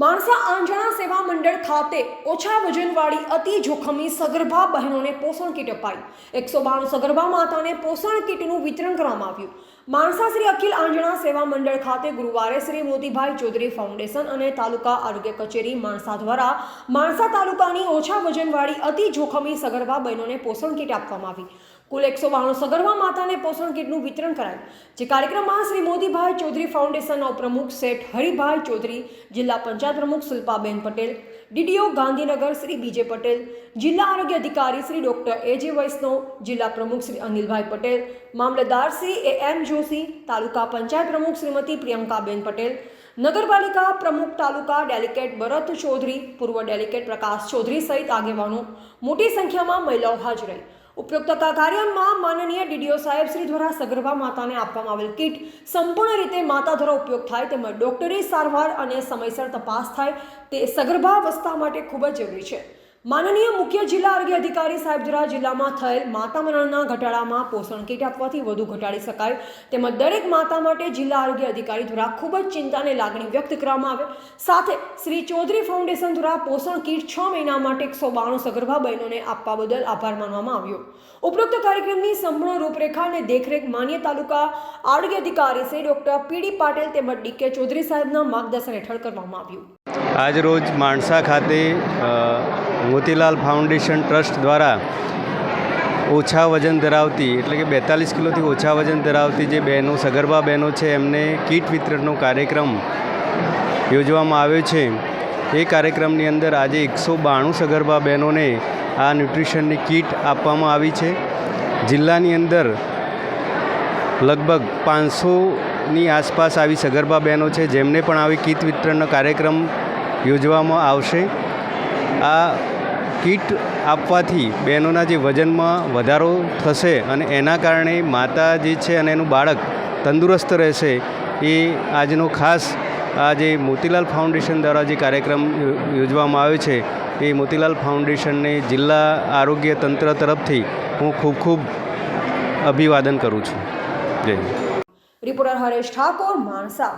માણસા આંજણા સેવા મંડળ ખાતે ઓછા વજનવાળી અતિ જોખમી સગર્ભા બહેનોને પોષણ કીટ અપાઈ. એકસો બાણું સગર્ભા માતાને પોષણ કીટનું વિતરણ કરવામાં આવ્યું. માણસા શ્રી અખિલ આંજણા સેવા મંડળ ખાતે ગુરુવારે શ્રી મોતીભાઈ ચૌધરી ફાઉન્ડેશન અને તાલુકા આરોગ્ય કચેરી માણસા દ્વારા માણસા તાલુકાની ઓછા વજનવાળી અતિ જોખમી સગર્ભા બહેનોને પોષણ કીટ આપવામાં આવી. કુલ એકસો બાણું સગર્ભા માતાને પોષણ કીટનું વિતરણ કરાયું, જે કાર્યક્રમમાં શ્રી મોદીભાઈ ચૌધરી ફાઉન્ડેશનના પ્રમુખ શેઠ હરિભાઈ ચૌધરી, જિલ્લા પંચાયત પ્રમુખ Shilpaben Patel, DDO Gandhinagar Shri B J Patel, જિલ્લા આરોગ્ય અધિકારી શ્રી ડોક્ટર એ જે વૈષ્ણવ, જિલ્લા પ્રમુખ શ્રી અનિલભાઈ પટેલ, મામલતદાર શ્રી એ એમ જોશી, તાલુકા પંચાયત પ્રમુખ શ્રીમતી પ્રિયંકાબેન પટેલ, નગરપાલિકા પ્રમુખ તાલુકા ડેલિકેટ ભરત ચૌધરી, પૂર્વ ડેલિકેટ પ્રકાશ ચૌધરી સહિત આગેવાનો મોટી સંખ્યામાં મહિલાઓ હાજર રહી. ઉપરોક્ત કાર્યમાં માનનીય ડીડીઓ સાહેબ શ્રી દ્વારા સગર્ભા માતાને આપવામાં આવેલ કીટ સંપૂર્ણ રીતે માતા દ્વારા ઉપયોગ થાય તેમજ ડોક્ટરી સારવાર અને સમયસર તપાસ થાય તે સગર્ભાવસ્થા માટે ખૂબ જ જરૂરી છે. માનનીય મુખ્ય જિલ્લા આરોગ્ય અધિકારી સાહેબ દ્વારા જિલ્લામાં થયેલ માતા મરણના ઘટાડામાં પોષણ કીટ આપવાથી વધુ ઘટાડી શકાય તેમજ દરેક માતા માટે જિલ્લા આરોગ્ય અધિકારી દ્વારા ખૂબ જ ચિંતાની લાગણી વ્યક્ત કરવામાં આવે. સાથે શ્રી ચૌધરી ફાઉન્ડેશન દ્વારા પોષણ કીટ છ મહિના માટે એકસો બાણું સગર્ભા બહેનોને આપવા બદલ આભાર માનવામાં આવ્યો. ઉપરોક્ત કાર્યક્રમની સંપૂર્ણ રૂપરેખા અને દેખરેખ માન્ય તાલુકા આરોગ્ય અધિકારી શ્રી ડોક્ટર પીડી પાટેલ તેમજ ડીકે ચૌધરી સાહેબના માર્ગદર્શન હેઠળ કરવામાં આવ્યું. આજ રોજ માણસા ખાતે મોતીલાલ ફાઉન્ડેશન ટ્રસ્ટ દ્વારા ઓછા વજન ધરાવતી, એટલે કે બેતાલીસ કિલોથી ઓછા વજન ધરાવતી જે બહેનો, સગર્ભા બહેનો છે, એમને કીટ વિતરણનો કાર્યક્રમ યોજવામાં આવ્યો છે. એ કાર્યક્રમની અંદર આજે એકસો બાણું સગર્ભા બહેનોને આ ન્યુટ્રિશનની કીટ આપવામાં આવી છે. જિલ્લાની અંદર લગભગ પાંચસોની આસપાસ આવી સગર્ભા બહેનો છે, જેમને પણ આવી કીટ વિતરણનો કાર્યક્રમ યોજવામાં આવશે. આ કીટ આપવાથી બહેનોના જે વજનમાં વધારો થશે અને એના કારણે માતા જે છે અને એનું બાળક તંદુરસ્ત રહેશે, એ આજનો ખાસ આ જે મોતીલાલ ફાઉન્ડેશન દ્વારા જે કાર્યક્રમ યોજવામાં આવ્યો છે, એ મોતીલાલ ફાઉન્ડેશનને જિલ્લા આરોગ્ય તંત્ર તરફથી હું ખૂબ ખૂબ અભિવાદન કરું છું. જય રિપોર્ટર હરેશ ઠાકોર, માણસા.